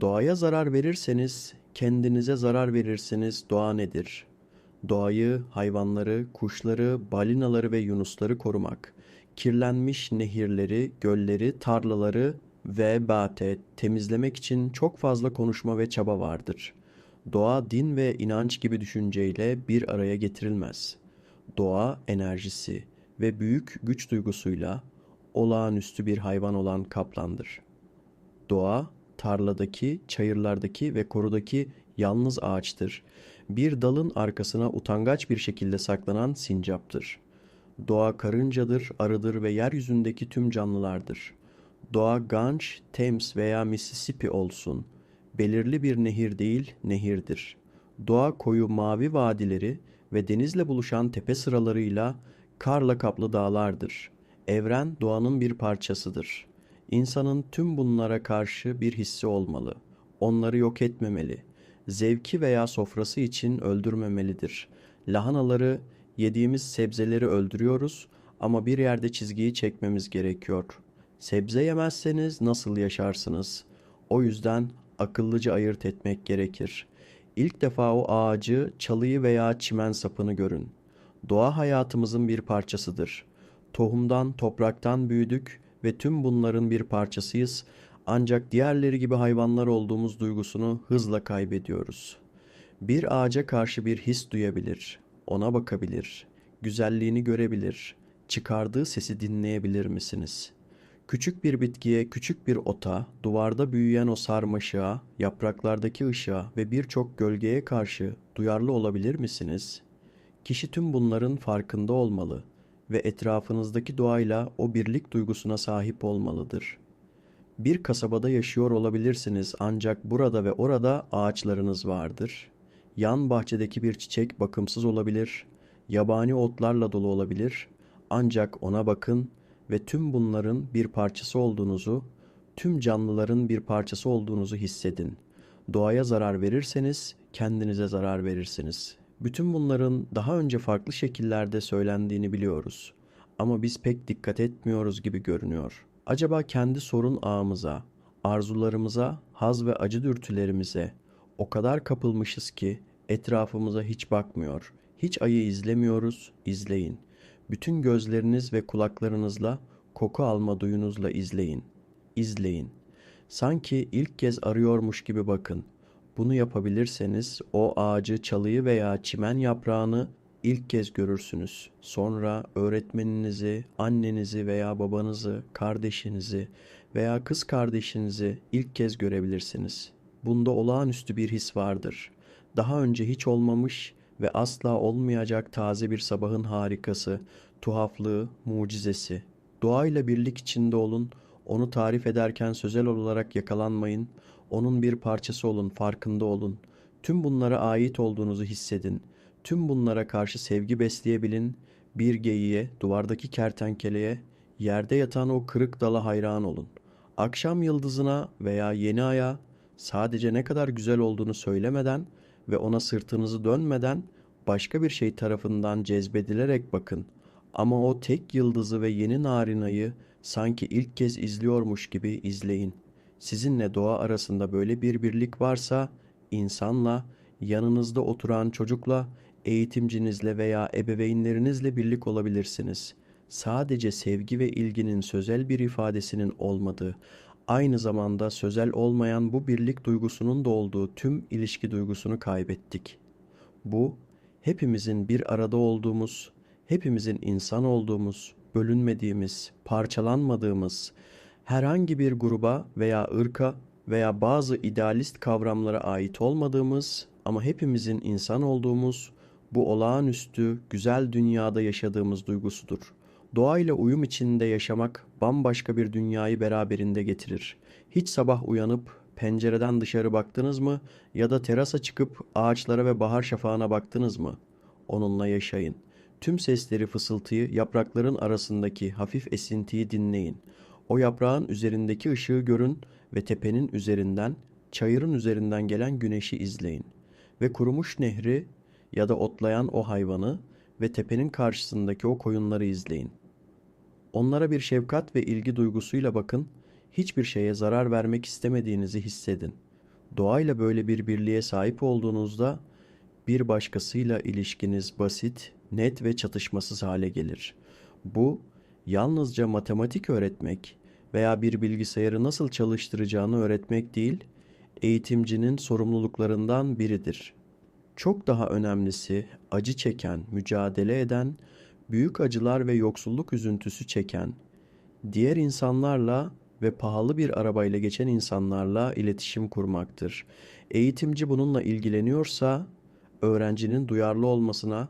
Doğaya zarar verirseniz kendinize zarar verirsiniz. Doğa nedir? Doğayı, hayvanları, kuşları, balinaları ve yunusları korumak, kirlenmiş nehirleri, gölleri, tarlaları ve bate temizlemek için çok fazla konuşma ve çaba vardır. Doğa din ve inanç gibi düşünceyle bir araya getirilmez. Doğa enerjisi ve büyük güç duygusuyla olağanüstü bir hayvan olan kaplandır. Doğa, tarladaki, çayırlardaki ve korudaki yalnız ağaçtır. Bir dalın arkasına utangaç bir şekilde saklanan sincaptır. Doğa karıncadır, arıdır ve yeryüzündeki tüm canlılardır. Doğa Ganj, Thames veya Mississippi olsun. Belirli bir nehir değil, nehirdir. Doğa koyu mavi vadileri ve denizle buluşan tepe sıralarıyla karla kaplı dağlardır. Evren doğanın bir parçasıdır. İnsanın tüm bunlara karşı bir hissi olmalı. Onları yok etmemeli. Zevki veya sofrası için öldürmemelidir. Lahanaları, yediğimiz sebzeleri öldürüyoruz ama bir yerde çizgiyi çekmemiz gerekiyor. Sebze yemezseniz nasıl yaşarsınız? O yüzden akıllıca ayırt etmek gerekir. İlk defa o ağacı, çalıyı veya çimen sapını görün. Doğa hayatımızın bir parçasıdır. Tohumdan, topraktan büyüdük ve tüm bunların bir parçasıyız. Ancak diğerleri gibi hayvanlar olduğumuz duygusunu hızla kaybediyoruz. Bir ağaca karşı bir his duyabilir, ona bakabilir, güzelliğini görebilir, çıkardığı sesi dinleyebilir misiniz? Küçük bir bitkiye, küçük bir ota, duvarda büyüyen o sarmaşığa, yapraklardaki ışığa ve birçok gölgeye karşı duyarlı olabilir misiniz? Kişi tüm bunların farkında olmalı ve etrafınızdaki doğayla o birlik duygusuna sahip olmalıdır. Bir kasabada yaşıyor olabilirsiniz ancak burada ve orada ağaçlarınız vardır. Yan bahçedeki bir çiçek bakımsız olabilir, yabani otlarla dolu olabilir ancak ona bakın ve tüm bunların bir parçası olduğunuzu, tüm canlıların bir parçası olduğunuzu hissedin. Doğaya zarar verirseniz kendinize zarar verirsiniz. Bütün bunların daha önce farklı şekillerde söylendiğini biliyoruz. Ama biz pek dikkat etmiyoruz gibi görünüyor. Acaba kendi sorun ağımıza, arzularımıza, haz ve acı dürtülerimize o kadar kapılmışız ki etrafımıza hiç bakmıyor. Hiç ayı izlemiyoruz, izleyin. Bütün gözleriniz ve kulaklarınızla, koku alma duyunuzla izleyin. İzleyin. Sanki ilk kez arıyormuş gibi bakın. Bunu yapabilirseniz o ağacı, çalıyı veya çimen yaprağını ilk kez görürsünüz. Sonra öğretmeninizi, annenizi veya babanızı, kardeşinizi veya kız kardeşinizi ilk kez görebilirsiniz. Bunda olağanüstü bir his vardır. Daha önce hiç olmamış ve asla olmayacak taze bir sabahın harikası, tuhaflığı, mucizesi. Doğayla birlik içinde olun, onu tarif ederken sözel olarak yakalanmayın, onun bir parçası olun, farkında olun. Tüm bunlara ait olduğunuzu hissedin. Tüm bunlara karşı sevgi besleyebilin. Bir geyiğe, duvardaki kertenkeleye, yerde yatan o kırık dala hayran olun. Akşam yıldızına veya yeni aya sadece ne kadar güzel olduğunu söylemeden ve ona sırtınızı dönmeden başka bir şey tarafından cezbedilerek bakın. Ama o tek yıldızı ve yeni narinayı sanki ilk kez izliyormuş gibi izleyin. Sizinle doğa arasında böyle bir birlik varsa insanla, yanınızda oturan çocukla, eğitimcinizle veya ebeveynlerinizle birlik olabilirsiniz. Sadece sevgi ve ilginin sözel bir ifadesinin olmadığı, aynı zamanda sözel olmayan bu birlik duygusunun da olduğu tüm ilişki duygusunu kaybettik. Bu, hepimizin bir arada olduğumuz, hepimizin insan olduğumuz, bölünmediğimiz, parçalanmadığımız, herhangi bir gruba veya ırka veya bazı idealist kavramlara ait olmadığımız ama hepimizin insan olduğumuz bu olağanüstü, güzel dünyada yaşadığımız duygusudur. Doğayla uyum içinde yaşamak bambaşka bir dünyayı beraberinde getirir. Hiç sabah uyanıp pencereden dışarı baktınız mı ya da terasa çıkıp ağaçlara ve bahar şafağına baktınız mı? Onunla yaşayın. Tüm sesleri, fısıltıyı, yaprakların arasındaki hafif esintiyi dinleyin. O yaprağın üzerindeki ışığı görün ve tepenin üzerinden, çayırın üzerinden gelen güneşi izleyin. Ve kurumuş nehri ya da otlayan o hayvanı ve tepenin karşısındaki o koyunları izleyin. Onlara bir şefkat ve ilgi duygusuyla bakın, hiçbir şeye zarar vermek istemediğinizi hissedin. Doğayla böyle bir birliğe sahip olduğunuzda bir başkasıyla ilişkiniz basit, net ve çatışmasız hale gelir. Bu yalnızca matematik öğretmek veya bir bilgisayarı nasıl çalıştıracağını öğretmek değil, eğitimcinin sorumluluklarından biridir. Çok daha önemlisi acı çeken, mücadele eden, büyük acılar ve yoksulluk üzüntüsü çeken, diğer insanlarla ve pahalı bir arabayla geçen insanlarla iletişim kurmaktır. Eğitimci bununla ilgileniyorsa öğrencinin duyarlı olmasına,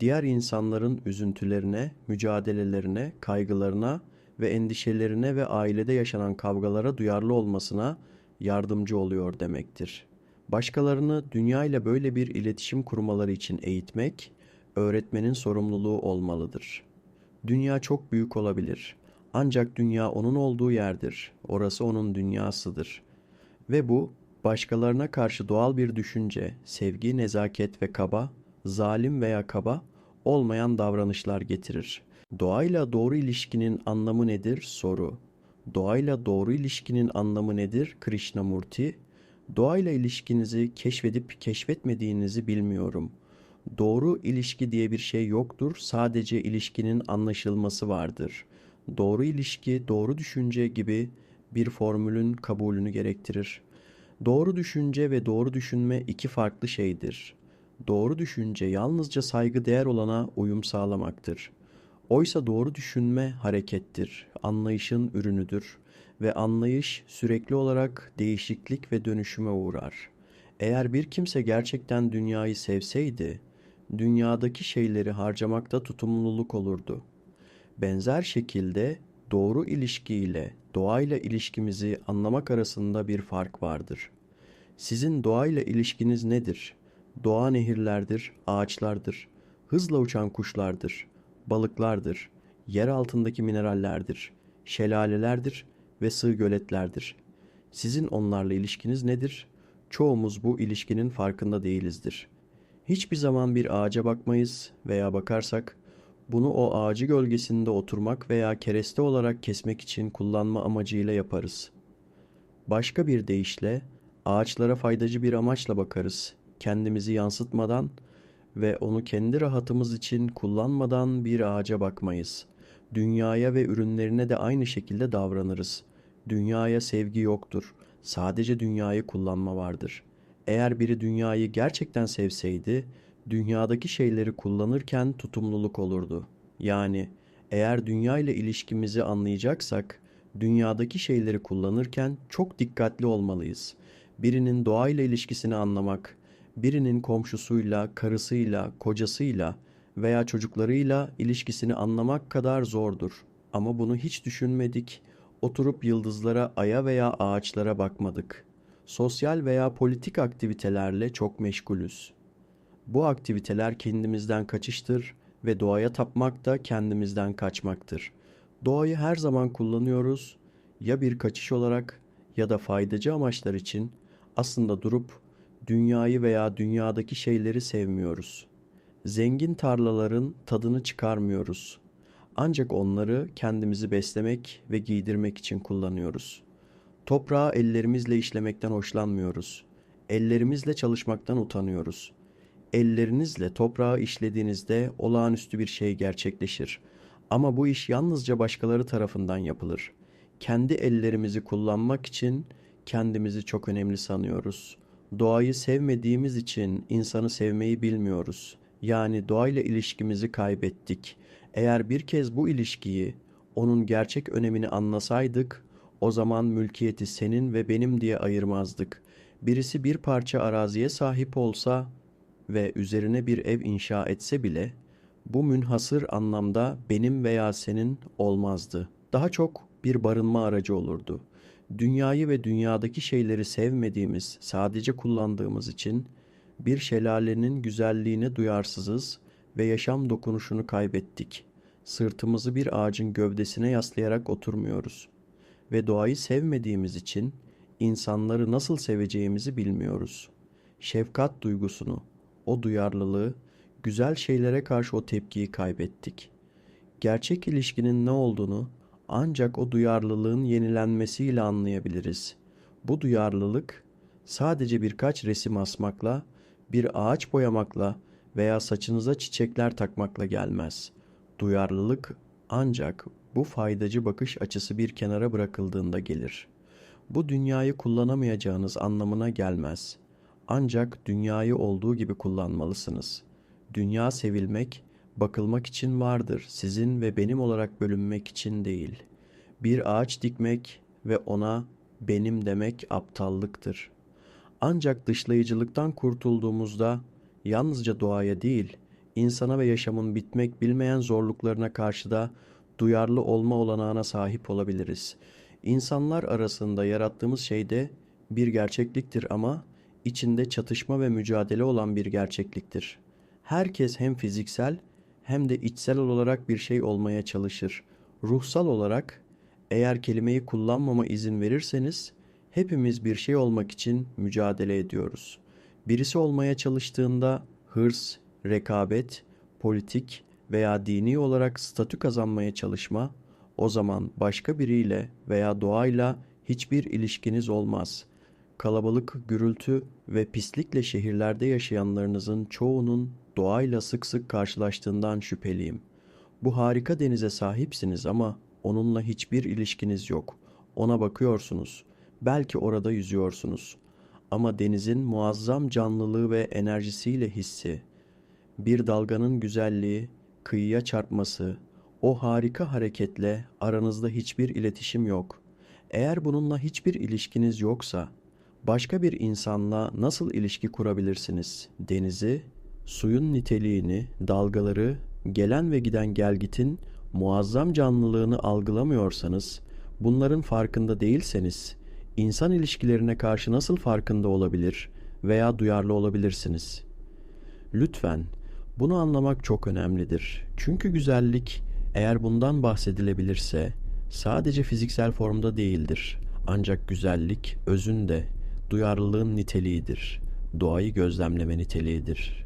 diğer insanların üzüntülerine, mücadelelerine, kaygılarına ve endişelerine ve ailede yaşanan kavgalara duyarlı olmasına yardımcı oluyor demektir. Başkalarını dünya ile böyle bir iletişim kurmaları için eğitmek, öğretmenin sorumluluğu olmalıdır. Dünya çok büyük olabilir. Ancak dünya onun olduğu yerdir. Orası onun dünyasıdır. Ve bu başkalarına karşı doğal bir düşünce, sevgi, nezaket ve kaba, zalim veya kaba olmayan davranışlar getirir. Doğayla doğru ilişkinin anlamı nedir? Soru. Doğayla doğru ilişkinin anlamı nedir? Krishnamurti. Doğayla ilişkinizi keşfedip keşfetmediğinizi bilmiyorum. Doğru ilişki diye bir şey yoktur. Sadece ilişkinin anlaşılması vardır. Doğru ilişki, doğru düşünce gibi bir formülün kabulünü gerektirir. Doğru düşünce ve doğru düşünme iki farklı şeydir. Doğru düşünce yalnızca saygı değer olana uyum sağlamaktır. Oysa doğru düşünme harekettir, anlayışın ürünüdür ve anlayış sürekli olarak değişiklik ve dönüşüme uğrar. Eğer bir kimse gerçekten dünyayı sevseydi, dünyadaki şeyleri harcamakta tutumluluk olurdu. Benzer şekilde doğru ilişkiyle doğayla ilişkimizi anlamak arasında bir fark vardır. Sizin doğayla ilişkiniz nedir? Doğa nehirlerdir, ağaçlardır, hızla uçan kuşlardır, balıklardır, yer altındaki minerallerdir, şelalelerdir ve sığ göletlerdir. Sizin onlarla ilişkiniz nedir? Çoğumuz bu ilişkinin farkında değilizdir. Hiçbir zaman bir ağaca bakmayız veya bakarsak bunu o ağacı gölgesinde oturmak veya kereste olarak kesmek için kullanma amacıyla yaparız. Başka bir deyişle ağaçlara faydacı bir amaçla bakarız. Kendimizi yansıtmadan ve onu kendi rahatımız için kullanmadan bir ağaca bakmayız. Dünyaya ve ürünlerine de aynı şekilde davranırız. Dünyaya sevgi yoktur. Sadece dünyayı kullanma vardır. Eğer biri dünyayı gerçekten sevseydi, dünyadaki şeyleri kullanırken tutumluluk olurdu. Yani eğer dünya ile ilişkimizi anlayacaksak, dünyadaki şeyleri kullanırken çok dikkatli olmalıyız. Birinin doğayla ilişkisini anlamak, birinin komşusuyla, karısıyla, kocasıyla veya çocuklarıyla ilişkisini anlamak kadar zordur. Ama bunu hiç düşünmedik. Oturup yıldızlara, aya veya ağaçlara bakmadık. Sosyal veya politik aktivitelerle çok meşgulüz. Bu aktiviteler kendimizden kaçıştır ve doğaya tapmak da kendimizden kaçmaktır. Doğayı her zaman kullanıyoruz ya bir kaçış olarak ya da faydacı amaçlar için aslında durup dünyayı veya dünyadaki şeyleri sevmiyoruz. Zengin tarlaların tadını çıkarmıyoruz. Ancak onları kendimizi beslemek ve giydirmek için kullanıyoruz. Toprağı ellerimizle işlemekten hoşlanmıyoruz. Ellerimizle çalışmaktan utanıyoruz. Ellerinizle toprağı işlediğinizde olağanüstü bir şey gerçekleşir. Ama bu iş yalnızca başkaları tarafından yapılır. Kendi ellerimizi kullanmak için kendimizi çok önemli sanıyoruz. Doğayı sevmediğimiz için insanı sevmeyi bilmiyoruz. Yani doğayla ilişkimizi kaybettik. Eğer bir kez bu ilişkiyi, onun gerçek önemini anlasaydık, o zaman mülkiyeti senin ve benim diye ayırmazdık. Birisi bir parça araziye sahip olsa ve üzerine bir ev inşa etse bile bu münhasır anlamda benim veya senin olmazdı. Daha çok bir barınma aracı olurdu. Dünyayı ve dünyadaki şeyleri sevmediğimiz, sadece kullandığımız için bir şelalenin güzelliğine duyarsızız ve yaşam dokunuşunu kaybettik. Sırtımızı bir ağacın gövdesine yaslayarak oturmuyoruz ve doğayı sevmediğimiz için insanları nasıl seveceğimizi bilmiyoruz. Şefkat duygusunu, o duyarlılığı, güzel şeylere karşı o tepkiyi kaybettik. Gerçek ilişkinin ne olduğunu ancak o duyarlılığın yenilenmesiyle anlayabiliriz. Bu duyarlılık sadece birkaç resim asmakla, bir ağaç boyamakla veya saçınıza çiçekler takmakla gelmez. Duyarlılık ancak bu faydacı bakış açısı bir kenara bırakıldığında gelir. Bu dünyayı kullanamayacağınız anlamına gelmez. Ancak dünyayı olduğu gibi kullanmalısınız. Dünya sevilmek, bakılmak için vardır, sizin ve benim olarak bölünmek için değil. Bir ağaç dikmek ve ona benim demek aptallıktır. Ancak dışlayıcılıktan kurtulduğumuzda yalnızca doğaya değil, insana ve yaşamın bitmek bilmeyen zorluklarına karşı da duyarlı olma olanağına sahip olabiliriz. İnsanlar arasında yarattığımız şey de bir gerçekliktir ama içinde çatışma ve mücadele olan bir gerçekliktir. Herkes hem fiziksel hem de içsel olarak bir şey olmaya çalışır. Ruhsal olarak eğer kelimeyi kullanmama izin verirseniz hepimiz bir şey olmak için mücadele ediyoruz. Birisi olmaya çalıştığında hırs, rekabet, politik veya dini olarak statü kazanmaya çalışma, o zaman başka biriyle veya doğayla hiçbir ilişkiniz olmaz. Kalabalık, gürültü ve pislikle şehirlerde yaşayanlarınızın çoğunun doğayla sık sık karşılaştığından şüpheliyim. Bu harika denize sahipsiniz ama onunla hiçbir ilişkiniz yok. Ona bakıyorsunuz. Belki orada yüzüyorsunuz. Ama denizin muazzam canlılığı ve enerjisiyle hissi, bir dalganın güzelliği, kıyıya çarpması, o harika hareketle aranızda hiçbir iletişim yok. Eğer bununla hiçbir ilişkiniz yoksa, başka bir insanla nasıl ilişki kurabilirsiniz? Denizi, suyun niteliğini, dalgaları, gelen ve giden gelgitin muazzam canlılığını algılamıyorsanız, bunların farkında değilseniz, insan ilişkilerine karşı nasıl farkında olabilir veya duyarlı olabilirsiniz? Lütfen bunu anlamak çok önemlidir. Çünkü güzellik eğer bundan bahsedilebilirse sadece fiziksel formda değildir. Ancak güzellik özünde duyarlılığın niteliğidir. Doğayı gözlemleme niteliğidir.